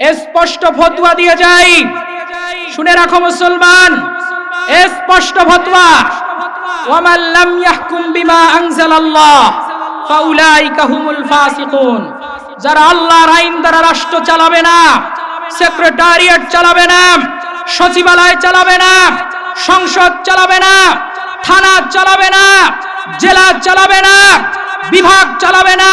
স্পষ্ট ফতোয়া দিয়ে যাই। শুনে রাখো মুসলমান, স্পষ্ট ফতোয়া। ওয়ামান লাম ইয়াহকুম বিমা আনজালাল্লাহ, ফাউলাইকা হুমুল ফাসিকুন। যারা আল্লাহর আইন দ্বারা রাষ্ট্র চালাবে না, সেক্রেটারিয়েট চালাবে না, সচিবালয় চালাবে না, সংসদ চালাবে না, থানা চালাবে না, জেলা চালাবে না, বিভাগ চালাবে না,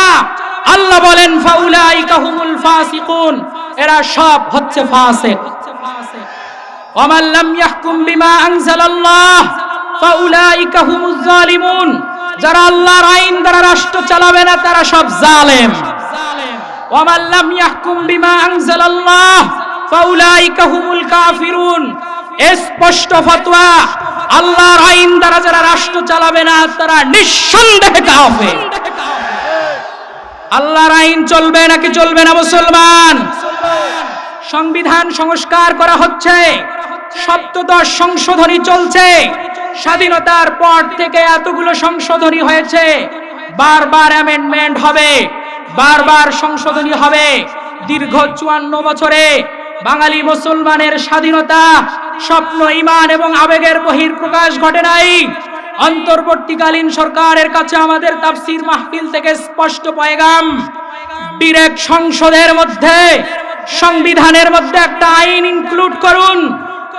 আল্লাহ বলেন ফাউলাইকা হুমুল ফাসিকুন। এরা সব হচ্ছে ফাসিক। ওয়ামান লাম ইয়াহকুম বিমা আনজালাল্লাহ, ফাউলাইকা হুমুজ জালিমুন। যারা আল্লাহর আইন দ্বারা রাষ্ট্র চালাবে না, তারা সব জালেম। ওয়ামান লাম ইয়াহকুম বিমা আনজালাল্লাহ, ফাউলাইকা হুমুল কাফিরুন। স্পষ্ট ফতোয়া, আল্লাহর আইন দ্বারা যারা রাষ্ট্র চালাবে না, তারা নিঃসন্দেহে কাফের। আল্লাহর আইন চলবে নাকি চলবে না মুসলমান? সংবিধান সংস্কার করা হচ্ছে। সপ্তদশ সংশোধনী চলছে। স্বাধীনতার পর থেকে এতগুলো সংশোধনী হয়েছে। বারবার অ্যামেন্ডমেন্ট হবে। বারবার সংশোধনী হবে। দীর্ঘ চুয়ান্ন বছরে বাঙালি মুসলমানের স্বাধীনতা, স্বপ্ন ইমান এবং আবেগের বহির প্রকাশ ঘটে নাই। অন্তর্বর্তীকালীন সরকারের কাছে আমাদের তাফসির মাহফিল থেকে স্পষ্ট পয়গাম। ডিরেক্ট সংসদের মধ্যে সংবিধানের মধ্যে একটা আইন ইনক্লুড করুন।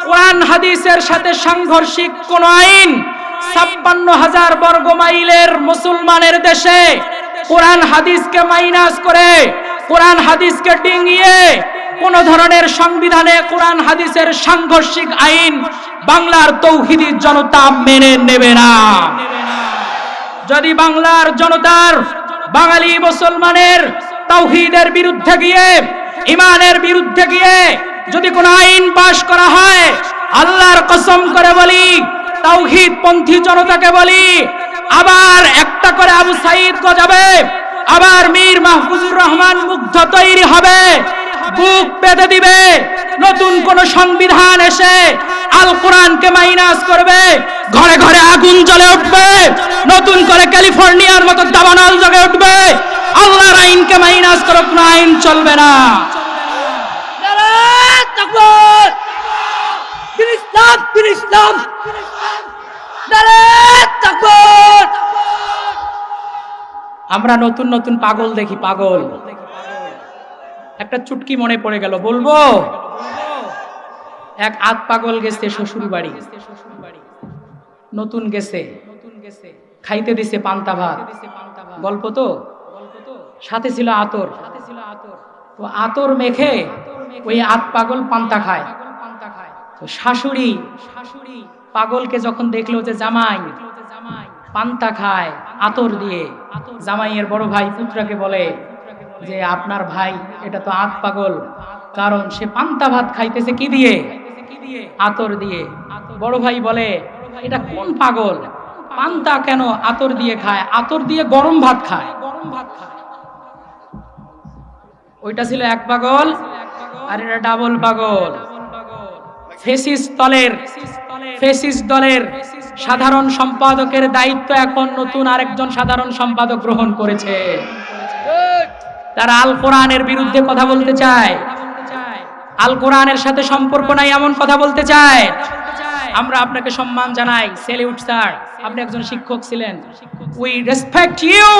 কোরআন, হাদিসের সাথে সাংঘর্ষিক কোন আইন। ছাপ্পান্ন হাজার বর্গ মাইলের মুসলমানের দেশে কোরআন, হাদিসকে মাইনাস করে, কোরআন, হাদিসকে ডিঙিয়ে কোন ধরনের সংবিধানে কোরআন, হাদিসের সাংঘর্ষিক আইন বাংলার তৌহিদি জনতা মেনে নেবে না। যদি বাংলার জনতার বাঙালি মুসলমানের তৌহিদের বিরুদ্ধে গিয়ে ইমানের বিরুদ্ধে গিয়ে যদি কোনো আইন পাশ করা হয়, আল্লাহর কসম করে বলি, তাওহীদ পন্থী জনতাকে বলি, আবার একটা করে আবু সাইদ গজাবে, আবার মীর মাহফুজুর রহমান মুগ্ধ তৈরি হবে, বুক পেতে দিবে, নতুন কোন সংবিধান এসে আল কোরআনকে মাইনাস করবে, ঘরে ঘরে আগুন জ্বলে উঠবে, নতুন করে ক্যালিফোর্নিয়ার মতো দাবানল জগে উঠবে, আল্লাহর আইনকে মাইনাস করে, কোনো আইন চলবে না নারায়ণ তাকবীর দিন ইসলাম দিন ইসলাম। আমরা নতুন নতুন পাগল দেখি, পাগল। একটা চুটকি মনে পড়ে গেল, বলব? এক আত পাগল গেছে শ্বশুর বাড়ি নতুন গেছে। খাইতে দিছে পান্তা ভাত। গল্প তো? সাথে ছিল আতর। তো আতর মেখে ওই আত পাগল পান্তা খায়। শাশুড়ি শাশুড়ি পাগলকে যখন দেখল যে জামাই পান্তা খায় আতর দিয়ে, জামাইয়ের বড় ভাই পুত্রকে বলে যে, আপনার ভাই, এটা তো আত পাগল। কারণ সে পান্তা ভাত খাইতেছে কি দিয়ে? আতর দিয়ে। বড় ভাই বলে, এটা কোন পাগল? পান্তা কেন আতর দিয়ে খায়? আতর দিয়ে গরম ভাত খায় গরম ভাত খায়। ওইটা ছিল এক পাগল আর এটা ডাবল পাগল। ফেসিস দলের ফেসিস দলের সাধারণ সম্পাদকের দায়িত্ব এখন নতুন আরেকজন সাধারণ সম্পাদক গ্রহণ করেছে। তারা আল কোরআনের বিরুদ্ধে কথা বলতে চায়। আল কোরআনের সাথে সম্পর্ক নাই এমন কথা বলতে চায়। আমরা আপনাকে সম্মান জানাই। সেলিউট স্যার, আপনি একজন শিক্ষক ছিলেন। We respect you.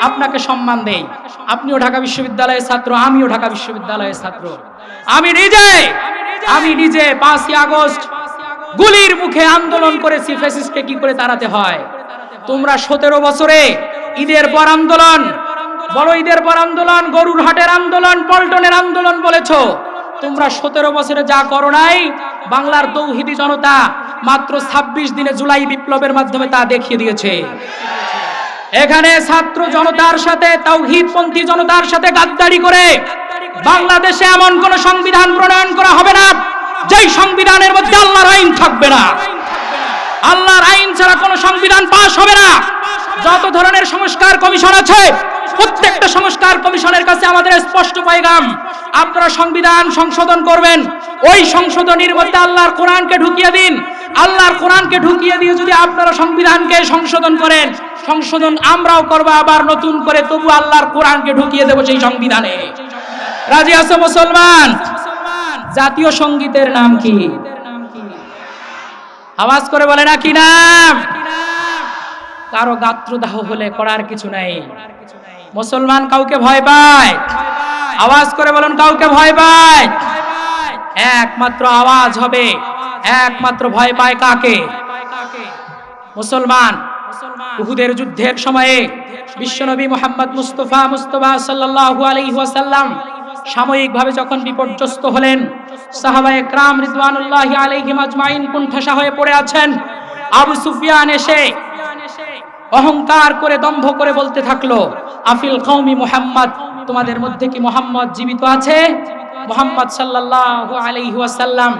আপনাকে সম্মান দেই। আপনিও ঢাকা বিশ্ববিদ্যালয়ের ছাত্র, আমিও ঢাকা বিশ্ববিদ্যালয়ের ছাত্র। আমি নিজে আমি নিজে পাঁচই আগস্ট গুলির মুখে আন্দোলন করেছি ফেসিসকে কি করে তাড়াতে হয়? তোমরা সতেরো বছরে ঈদের পর আন্দোলন বড় ঈদের পর আন্দোলন গরুর হাটের আন্দোলন, পল্টনের আন্দোলন বলেছ। তোমরা সতেরো বছরে যা করো নাই, বাংলার তৌহিদি জনতা মাত্র ২৬ দিনে জুলাই বিপ্লবের মাধ্যমে তা দেখিয়ে দিয়েছে। এখানে ছাত্র জনতার সাথে তাওহিদপন্থী জনতার সাথে গাদ্দারি করে বাংলাদেশে এমন কোন সংবিধান প্রণয়ন করা হবে না, যেই সংবিধানের মধ্যে আল্লাহর আইন থাকবে না। আল্লাহর আইন ছাড়া কোনো সংবিধান পাশ হবে না। যত ধরনের সংস্কার কমিশন আছে, প্রত্যেকটা সংস্কার কমিশনের কাছে আমাদের স্পষ্ট পয়গাম, আপনারা সংবিধান সংশোধন করবেন, ওই সংশোধনীর মধ্যে আল্লাহর কোরআনকে ঢুকিয়ে দিন আল্লাহর কোরআনকে ঢুকিয়ে দিয়ে যদি আপনারা সংবিধানকে সংশোধন করেন, সংশোধন আমরাও করব, আবার নতুন করে তবু আল্লাহর কোরআনকে ঢুকিয়ে দেবো সেই সংবিধানে। রাজি আছো মুসলমান? জাতীয় সঙ্গীতের নাম কি? আওয়াজ করে বলে না কি নাম? কারও গাত্রদাহ হলে করার কিছু নাই। মুসলমান কাউকে ভয় পায়? আওয়াজ করে বলুন, কাউকে ভয় পায়? একমাত্র আওয়াজ হবে একমাত্র ভয় পায় কাকে? মুসলমান। উহুদের যুদ্ধের সময়ে বিশ্বনবী মোহাম্মদ মুস্তফা মুস্তফা সাল্লাল্লাহু আলাইহি ওয়াসাল্লাম সাময়িকভাবে যখন বিপর্যস্ত হলেন সাহাবায়ে ক্রাম রিদওয়ানুল্লাহি আলাইহিম আজমাইন কুণ্ঠাসা হয়ে পড়ে আছেন। আবু সুফিয়ান এসে অহংকার করে দম্ভ করে বলতে থাকল, আফিল কৌমি মুহাম্মদ, তোমাদের মধ্যে কি মোহাম্মদ জীবিত আছে? মোহাম্মদ সাল্লাল্লাহু আলাইহি ওয়াসাল্লাম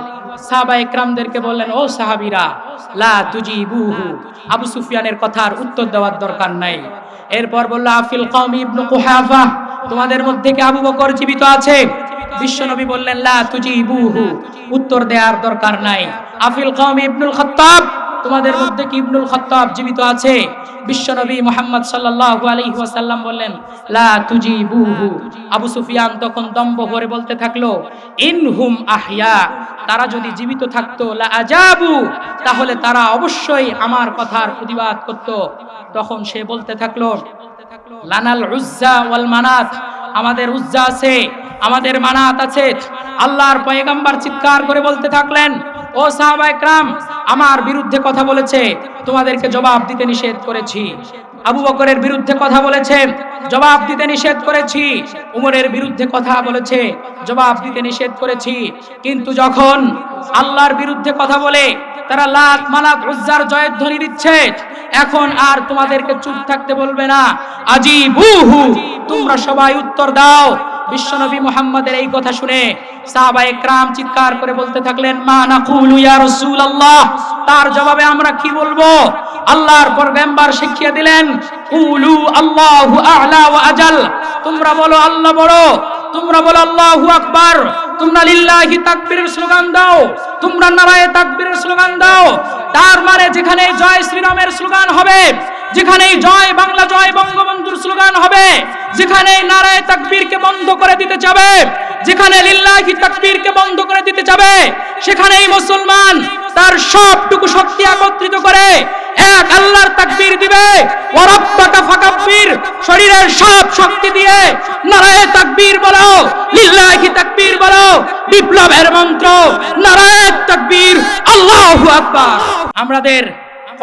বললেন, ও সাহাবিরা, লা আবু সুফিয়ানের কথার উত্তর দেওয়ার দরকার নাই। এরপর বলল, আফিল কম ইবনু কুহাফা, তোমাদের মধ্যে কি আবু বকর জীবিত আছে? বিশ্বনবী বললেন, লা তুজিবুহু। উত্তর দেওয়ার দরকার নাই। আফিল কম ইবনুল খাত্তাব তোমাদের মধ্যে কি ইবনুল খাত্তাব জীবিত আছে? বিশ্বনবী মোহাম্মদ সাল্লাল্লাহু আলাইহি ওয়াসাল্লাম বললেন, লা তুজিবুহু। আবু সুফিয়ান তখন দম্ভ করে বলতে থাকল ইনহুম আহইয়া তারা যদি জীবিত থাকতো, লা আজাবু। তাহলে তারা অবশ্যই আমার কথার প্রতিবাদ করত। তখন সে বলতে থাকল, লানাল উজ্জা ওয়াল মানাত। আমাদের উজ্জা আছে, আমাদের মানাত আছে। আল্লাহর পয়গাম্বার চিৎকার করে বলতে থাকলেন, ও সাহাবা একরাম আমার বিরুদ্ধে কথা বলেছে, তোমাদেরকে জবাব দিতে নিষেধ করেছি। আবু বকরের বিরুদ্ধে কথা বলেছে, জবাব দিতে নিষেধ করেছি। উমরের বিরুদ্ধে কথা বলেছে, জবাব দিতে নিষেধ করেছি। কিন্তু যখন আল্লাহর বিরুদ্ধে কথা বলে, তারা লাত মালাত উজ্জার জয়ের ধ্বনি দিচ্ছে, এখন আর তোমাদেরকে চুপ থাকতে বলবে না। আজি বুহু তোমরা সবাই উত্তর দাও। বিশ্বনবী মুহাম্মাদের এই কথা শুনে সাহাবা একরাম চিৎকার করে বলতে থাকলেন, মা নাকুলু ইয়া রাসূলুল্লাহ? তার জবাবে আমরা কি বলব? আল্লাহর পরগম্বর শিখিয়ে দিলেন, কুলু আল্লাহু আ'লা ওয়া আজাল। তোমরা বলো, আল্লাহ বড়। তোমরা বলো, আল্লাহু আকবার। তোমরা, লিল্লাহি তাকবীরের স্লোগান দাও। তোমরা, নারায়ে তাকবীরের স্লোগান দাও। তার মানে যেখানে জয় শ্রীরামের স্লোগান হবে যেখানে জয় বাংলা, জয় বঙ্গবন্ধুর স্লোগান হবে যেখানে নারায়ে তাকবীরকে বন্ধ করে দিতে যাবে যেখানে লিল্লাহি তাকবীরকে বন্ধ করে দিতে যাবে সেখানেই মুসলমান তার সবটুকু শক্তি একত্রিত করে এক আল্লাহর তাকবীর দিবে। ওয়ারাব্বাকা ফাকাব্বির, শরীরের সব শক্তি দিয়ে নারায়ে তাকবীর বলো, লিল্লাহি তাকবীর বলো, বিপ্লবের মন্ত্র, নারায়ে তাকবীর, আল্লাহু আকবার। আমাদের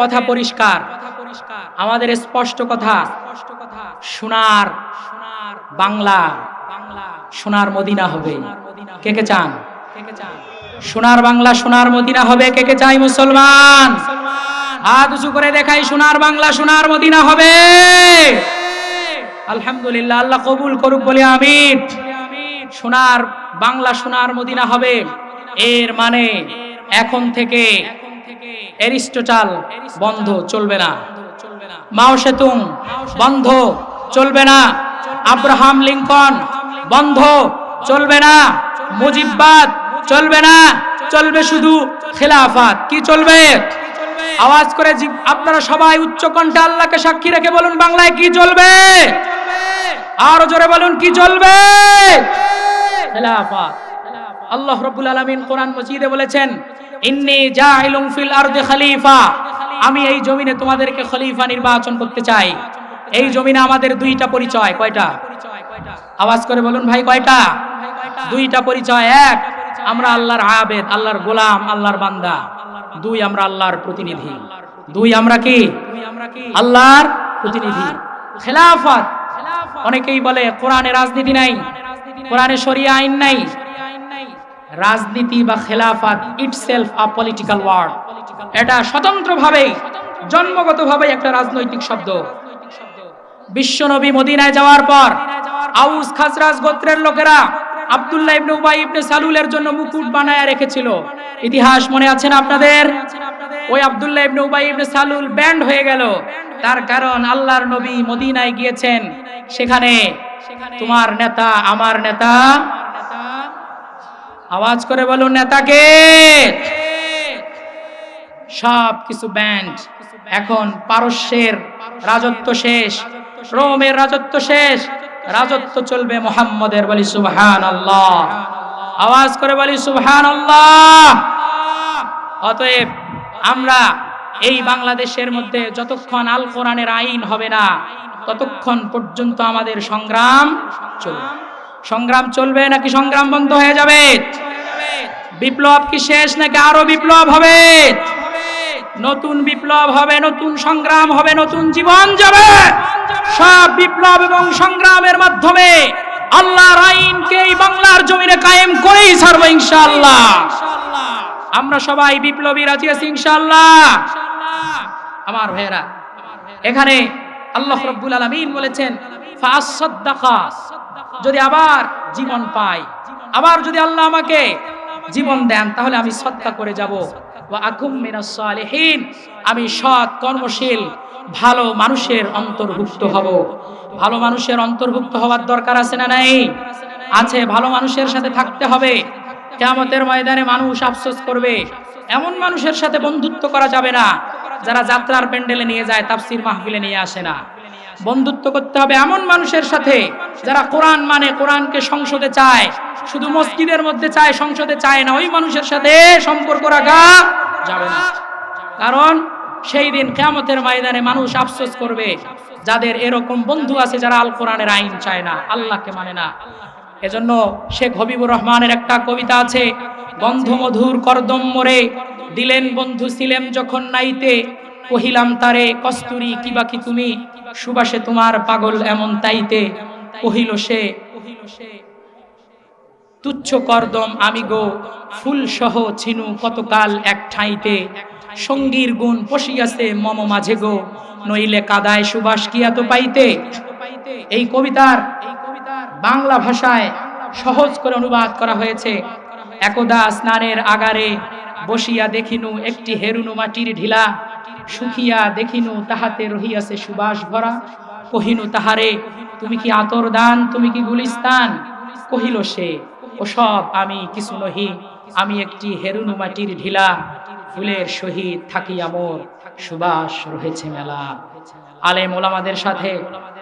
কথা পরিষ্কার। আমাদের স্পষ্ট কথা সোনার বাংলা সোনার মদিনা হবে। কে কে চান? সোনার বাংলা সোনার মদিনা হবে। কে কে চাই মুসলমান? হাত উঁচু করে দেখাই সোনার বাংলা সোনার মদিনা হবে। আলহামদুলিল্লাহ আল্লাহ কবুল করুক বলে আমিন। সোনার বাংলা সোনার মদিনা হবে। এর মানে এখন থেকে এরিস্টোটাল বন্ধ চলবে না। মাও সেতুং বন্ধ চলবে না। আব্রাহাম লিঙ্কন বন্ধ চলবে না। মুজিববাদ চলবে না। চলবে শুধু খেলাফাত। কি চলবে? আওয়াজ করে আপনারা সবাই উচ্চ কণ্ঠে আল্লাহকে সাক্ষী রেখে বলুন বাংলায় কি চলবে? আরও জোরে বলুন কি চলবে? খেলাফাত। আল্লাহ রাব্বুল আলামিন কোরআন মজিদে বলেছেন ইন্নী জাইলুম ফিল আরদি খলিফা। আমি এই জমিনে তোমাদেরকে খলিফা নির্বাচন করতে চাই। এই জমিনে আমাদের দুইটা পরিচয়, কয়টা? আওয়াজ করে বলুন ভাই, কয়টা? দুইটা পরিচয়, এক, আমরা আল্লাহর আবেদ, আল্লাহর গোলাম, আল্লাহর বান্দা। দুই, আমরা আল্লাহর প্রতিনিধি। দুই, আমরা কি? আল্লাহর প্রতিনিধি। খেলাফত। অনেকেই বলে, কোরআনে রাজনীতি নাই, কোরআনে শরিয়া আইন নাই। রাজনীতি বা খেলাফত ইটসেলফ আ পলিটিক্যাল ওয়ার্ড এটা স্বতন্ত্রভাবে, জন্মগতভাবে একটা রাজনৈতিক শব্দ। বিশ্বনবী মদিনায় যাওয়ার পর, আউস খাসরাজ গোত্রের লোকেরা আব্দুল্লাহ ইবনে উবাই ইবনে সালুলের জন্য মুকুট বানায় রেখেছিল। ইতিহাস মনে আছে না আপনাদের? ওই আব্দুল্লাহ ইবনে উবাই ইবনে সালুল ব্যান্ড হয়ে গেল। তার কারণ আল্লাহর নবী মদিনায় গিয়েছেন। সেখানে তোমার নেতা, আমার নেতা আওয়াজ করে বলুন, নেতাকে। সব কিছু ব্যান্ড এখন পারস্যের রাজত্ব শেষ, রোমের রাজত্ব শেষ, রাজত্ব চলবে মোহাম্মদের বলি সুবহান আল্লাহ আওয়াজ করে বলি সুবহান আল্লাহ অতএব আমরা এই বাংলাদেশের মধ্যে যতক্ষণ আল কোরআনের আইন হবে না, ততক্ষণ পর্যন্ত আমাদের সংগ্রাম চলবে। সংগ্রাম চলবে নাকি সংগ্রাম বন্ধ হয়ে যাবে? বিপ্লব কি শেষ নাকি আরও বিপ্লব হবে? নতুন বিপ্লব হবে, নতুন সংগ্রাম হবে, নতুন জীবন যাবে। সব বিপ্লব এবং সংগ্রামের মাধ্যমে এই বাংলার জমিনে কায়েম করেই ছাড়বো ইনশাআল্লাহ। আমরা সবাই বিপ্লবী, রাজি আছি ইনশাআল্লাহ। আমার ভাইয়েরা, এখানে আল্লাহ রব্বুল আলামিন বলেছেন যদি আবার জীবন পাই, আবার যদি আল্লাহ আমাকে জীবন দেন, তাহলে আমি সৎকা করে যাব। আমি সৎ, কর্মশীল, ভালো মানুষের অন্তর্ভুক্ত হব। ভালো মানুষের অন্তর্ভুক্ত হওয়ার দরকার আছে না নাই? আছে, ভালো মানুষের সাথে থাকতে হবে। কেয়ামতের ময়দানে মানুষ আফসোস করবে। এমন মানুষের সাথে বন্ধুত্ব করা যাবে না, যারা যাত্রার প্যান্ডেলে নিয়ে যায়, তাফসির মাহফিলে নিয়ে আসে না। বন্ধুত্ব করতে হবে এমন মানুষের সাথে যারা কোরআন মানে কোরআনকে সংসদে চায়। শুধু মসজিদের মধ্যে চায়, সংসদে চায় না, ওই মানুষের সাথে সম্পর্ক রাখা যাবে না। কারণ সেই দিন কেয়ামতের ময়দানে মানুষ আফসোস করবে, যাদের এরকম বন্ধু আছে যারা আল কোরআনের আইন চায় না, আল্লাহকে মানে না। এজন্য শেখ হবিবুর রহমানের একটা কবিতা আছে, গন্ধমধুর করদম মোরে, দিলেন বন্ধু ছিলেম যখন নাইতে, কহিলাম তারে, কস্তুরি কি বাকি তুমি? সুবাসে তোমার পাগল এমন তাইতে কহিল সে, তুচ্ছ করদম আমি গো ফুল সহ ছিনু কতকাল এক ঠাইতে। সঙ্গীর গুণ পশিয়াছে মম মাঝে গো, নইলে কাদায় সুবাস কি এত পাইতে? এই কবিতার বাংলা ভাষায় সহজ করে অনুবাদ করা হয়েছে। একদা স্নানের আগারে বসিয়া দেখিনু একটি হেরুনু মাটির ঢিলা। সুখিয়া দেখিনু তাহাতে রহিয়াছে সুবাস ভরা। কহিনু তাহারে, তুমি কি আতর দান তুমি কি গুলিস্তান? কহিল সে, ওসব আমি কিছু নহি। আমি একটি হেরুনু মাটির ঢিলা, ফুলের সহিত থাকি আমর সুবাস রয়েছে মেলা। আলেম ওলামাদের সাথে,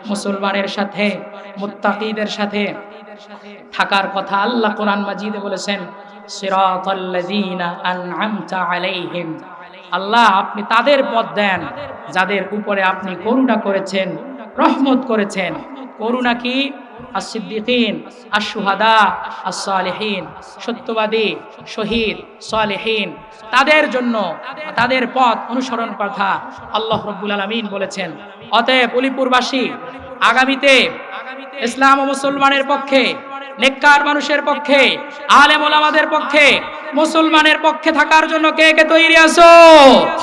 মুসলমানের সাথে, মুত্তাকিদের সাথে থাকার কথা আল্লাহ কোরআন মাজিদে বলেছেন সিরাতাল্লাযীনা আন'আমতা আলাইহিম। আল্লাহ আপনি তাদের পথ দেন, যাদের উপরে আপনি করুণা করেছেন, রহমত করেছেন। করুণা কি? আসিদ্দিকিন আশুহাদা আসালেহীন সত্যবাদী, শহীদ, সালেহীন। তাদের জন্য, তাদের পথ অনুসরণ কথা আল্লাহ রব্বুল আলমিন বলেছেন। অতএব অলিপুরবাসী আগামীতে ইসলাম ও মুসলমানের পক্ষে, নেককার মানুষের পক্ষে, আলেম ওলামাদের পক্ষে মুসলমানের পক্ষে থাকার জন্য কে কে তৈরি আছো?